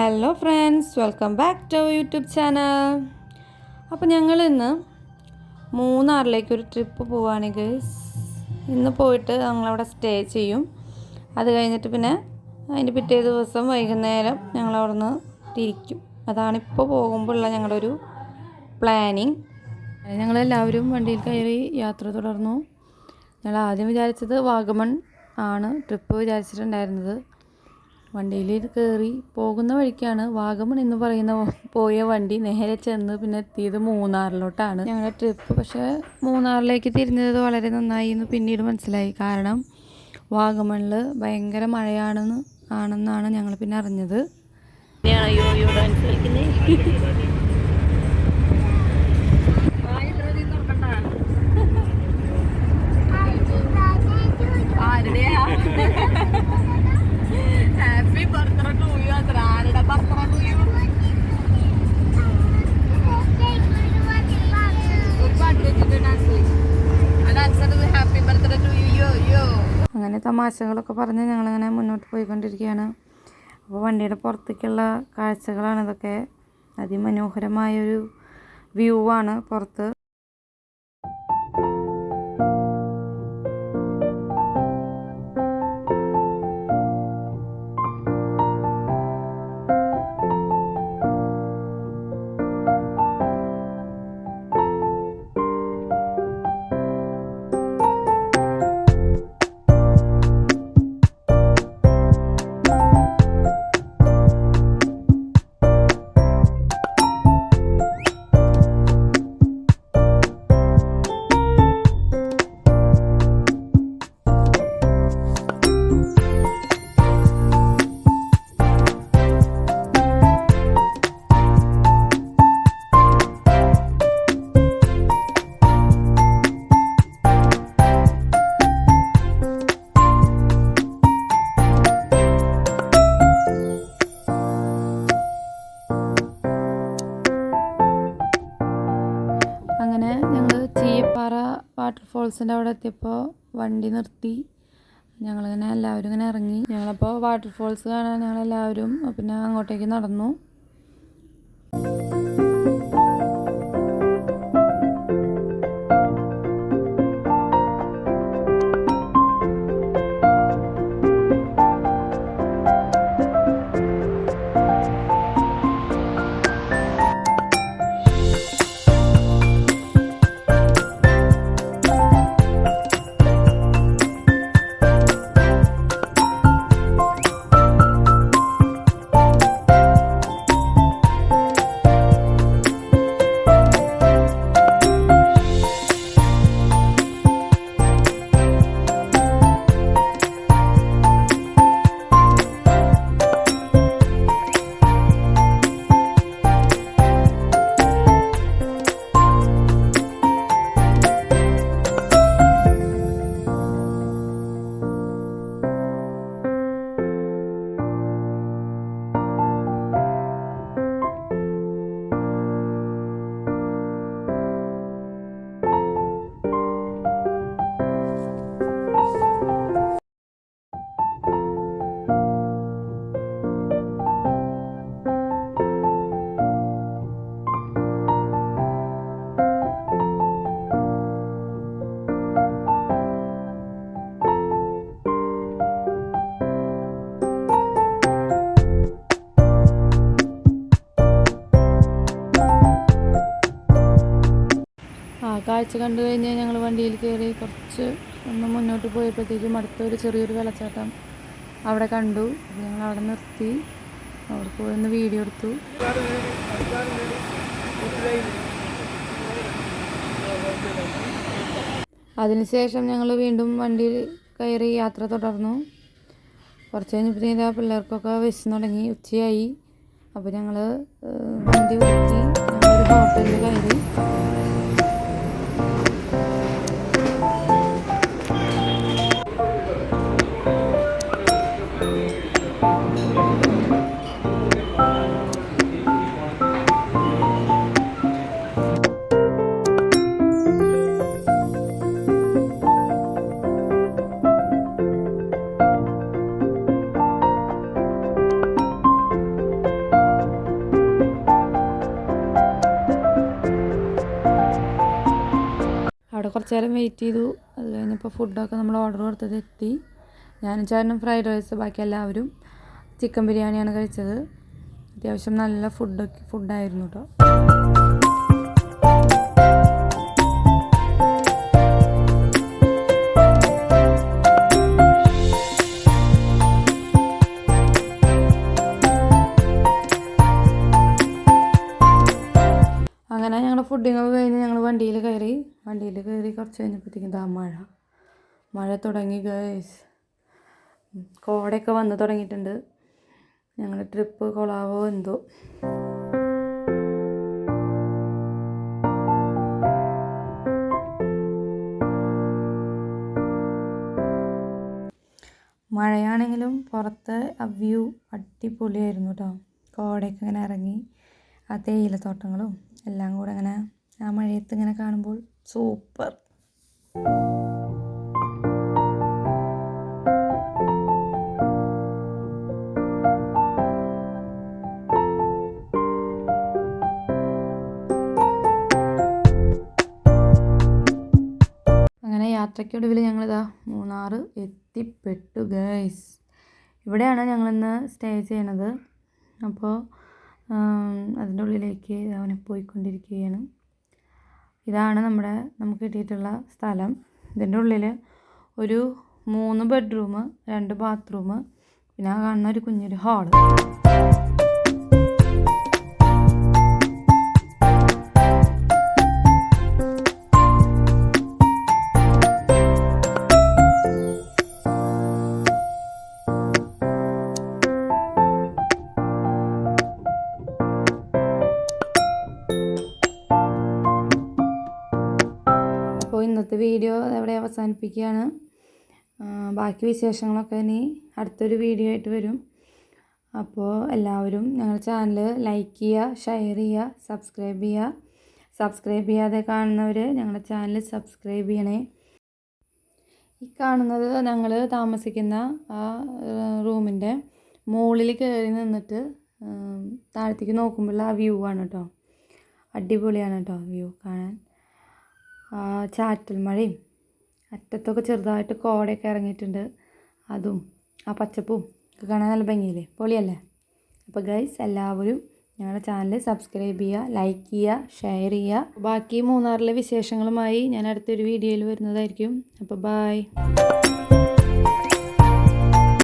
Hello friends welcome back to YouTube channel അപ്പോൾ ഞങ്ങൾ ഇന്ന് മൂന്നാറിലേക്ക് ഒരു ട്രിപ്പ് പോവുകയാണെങ്കിൽ ഇന്ന് പോയിട്ട് ഞങ്ങളവിടെ സ്റ്റേ ചെയ്യും. അത് കഴിഞ്ഞിട്ട് പിന്നെ അതിന്റെ പിറ്റേ ദിവസം വൈകുന്നേരം ഞങ്ങളവിടെ നിന്ന് തിരിക്കും. അതാണ് ഇപ്പോൾ പോകുമ്പോഴുള്ള ഞങ്ങളുടെ ഒരു പ്ലാനിങ് ഞങ്ങളെല്ലാവരും വണ്ടിയിൽ കയറി യാത്ര തുടർന്നു. ഞങ്ങൾ ആദ്യം വിചാരിച്ചത് വാഗമൺ ആണ്. ട്രിപ്പ് വിചാരിച്ചിട്ടുണ്ടായിരുന്നത്. വണ്ടിയിൽ കയറി പോകുന്ന വഴിക്കാണ് വാഗമൺ എന്ന് പറയുന്ന പോയ വണ്ടി നേരെ ചെന്ന് പിന്നെ എത്തിയത് മൂന്നാറിലോട്ടാണ്. ഞങ്ങളുടെ ട്രിപ്പ് പക്ഷേ മൂന്നാറിലേക്ക് തിരിഞ്ഞത് വളരെ നന്നായി എന്ന് പിന്നീട് മനസ്സിലായി. കാരണം വാഗമണിൽ ഭയങ്കര മഴയാണെന്ന് ആണെന്നാണ് ഞങ്ങൾ പിന്നെ അറിഞ്ഞത്. ഹാപ്പി തമാശകളൊക്കെ പറഞ്ഞ് ഞങ്ങളിങ്ങനെ മുന്നോട്ട് പോയിക്കൊണ്ടിരിക്കുകയാണ്. അപ്പോൾ വണ്ടിയുടെ പുറത്തേക്കുള്ള കാഴ്ചകളാണ് ഇതൊക്കെ. അതിമനോഹരമായൊരു വ്യൂ ആണ് പുറത്ത്. വാട്ടർഫോൾസിന്റെ അവിടെ എത്തിയപ്പോൾ വണ്ടി നിർത്തി. ഞങ്ങളിങ്ങനെ എല്ലാവരും ഇങ്ങനെ ഇറങ്ങി. ഞങ്ങളപ്പോൾ വാട്ടർഫോൾസ് കാണാൻ ഞങ്ങളെല്ലാവരും പിന്നെ അങ്ങോട്ടേക്ക് നടന്നു. കാഴ്ച കണ്ടു കഴിഞ്ഞ് ഞങ്ങൾ വണ്ടിയിൽ കയറി കുറച്ച് ഒന്ന് മുന്നോട്ട് പോയപ്പോഴത്തേക്കും അടുത്തൊരു ചെറിയൊരു വെള്ളച്ചാട്ടം അവിടെ കണ്ടു. ഞങ്ങൾ അവിടെ നിർത്തി. അവിടെ പോയി ഒന്ന് വീഡിയോ എടുത്തു. അതിനുശേഷം ഞങ്ങൾ വീണ്ടും വണ്ടിയിൽ കയറി യാത്ര തുടർന്നു. കുറച്ച് കഴിഞ്ഞപ്പോഴത്തേക്കും ആ പിള്ളേർക്കൊക്കെ വിശന്ന് തുടങ്ങി ഉച്ചയായി. അപ്പോൾ ഞങ്ങൾ വണ്ടി വിളിച്ച് ഞങ്ങളൊരു ഹോട്ടലിൽ കയറി. അവിടെ കുറച്ച് നേരം വെയിറ്റ് ചെയ്തു. അത് കഴിഞ്ഞപ്പോൾ ഫുഡൊക്കെ നമ്മൾ ഓർഡർ കൊടുത്തത് എത്തി. ഞാനും ചേട്ടനും ഫ്രൈഡ് റൈസ് ബാക്കി എല്ലാവരും ചിക്കൻ ബിരിയാണിയാണ് കഴിച്ചത്. അത്യാവശ്യം നല്ല ഫുഡൊക്കെ ഫുഡായിരുന്നു കേട്ടോ അങ്ങനെ ഞങ്ങൾ ഫുഡിങ്ങൊക്കെ കഴിഞ്ഞ് ഞങ്ങൾ വണ്ടിയിൽ കയറി. വണ്ടിയിൽ കയറി കുറച്ച് കഴിഞ്ഞപ്പോഴത്തേക്കും ദാ മഴ. മഴ തുടങ്ങി ഗേസ് കോടയൊക്കെ വന്നു തുടങ്ങിയിട്ടുണ്ട്. ഞങ്ങളുടെ ട്രിപ്പ് കൊളാവോ എന്തോ. മഴയാണെങ്കിലും പുറത്ത് വ്യൂ അടിപൊളിയായിരുന്നു കേട്ടോ കോടയൊക്കെ ഇങ്ങനെ ഇറങ്ങി ആ തേയിലത്തോട്ടങ്ങളും എല്ലാം കൂടെ അങ്ങനെ ആ മഴയത്ത് ഇങ്ങനെ കാണുമ്പോൾ സൂപ്പർ. യാത്രയ്ക്കൊടുവിൽ ഞങ്ങളിതാ മൂന്നാർ എത്തിപ്പെട്ടു ഗൈസ് ഇവിടെയാണ് ഞങ്ങളിന്ന് സ്റ്റേ ചെയ്യണത് അപ്പോൾ അതിന്റെ ഉള്ളിലേക്ക് അവനെ പോയിക്കൊണ്ടിരിക്കുകയാണ്. ഇതാണ് നമ്മുടെ നമുക്ക് കിട്ടിയിട്ടുള്ള സ്ഥലം. ഇതിന്റെ ഉള്ളിൽ ഒരു മൂന്ന് ബെഡ്റൂം രണ്ട് ബാത്റൂം പിന്നെ കാണുന്ന ഒരു കുഞ്ഞൊരു ഹാൾ വീഡിയോ ഇവിടെ അവസാനിപ്പിക്കുകയാണ്. ബാക്കി വിശേഷങ്ങളൊക്കെ ഇനി അടുത്തൊരു വീഡിയോ ആയിട്ട് വരും. അപ്പോൾ എല്ലാവരും ഞങ്ങളുടെ ചാനൽ ലൈക്ക് ചെയ്യുക ഷെയർ ചെയ്യുക സബ്സ്ക്രൈബ് ചെയ്യുക. സബ്സ്ക്രൈബ് ചെയ്യാതെ കാണുന്നവർ ഞങ്ങളുടെ ചാനൽ സബ്സ്ക്രൈബ് ചെയ്യണേ. ഈ കാണുന്നത് ഞങ്ങൾ താമസിക്കുന്ന ആ റൂമിന്റെ മുകളിൽ കയറി നിന്നിട്ട് താഴത്തേക്ക് നോക്കുമ്പോഴുള്ള ആ വ്യൂ ആണ് കേട്ടോ അടിപൊളിയാണ് കേട്ടോ വ്യൂ കാണാൻ. ചാറ്റൽ മഴയും അറ്റത്തൊക്കെ ചെറുതായിട്ട് കോടയൊക്കെ ഇറങ്ങിയിട്ടുണ്ട്. അതും ആ പച്ചപ്പും ഒക്കെ കാണാൻ നല്ല ഭംഗിയില്ലേ? പൊളിയല്ലേ? അപ്പോൾ ഗൈസ് എല്ലാവരും ഞങ്ങളുടെ ചാനൽ സബ്സ്ക്രൈബ് ചെയ്യുക ലൈക്ക് ചെയ്യുക ഷെയർ ചെയ്യുക. ബാക്കി മൂന്നാറിലെ വിശേഷങ്ങളുമായി ഞാൻ അടുത്തൊരു വീഡിയോയിൽ വരുന്നതായിരിക്കും. അപ്പോൾ ബായ്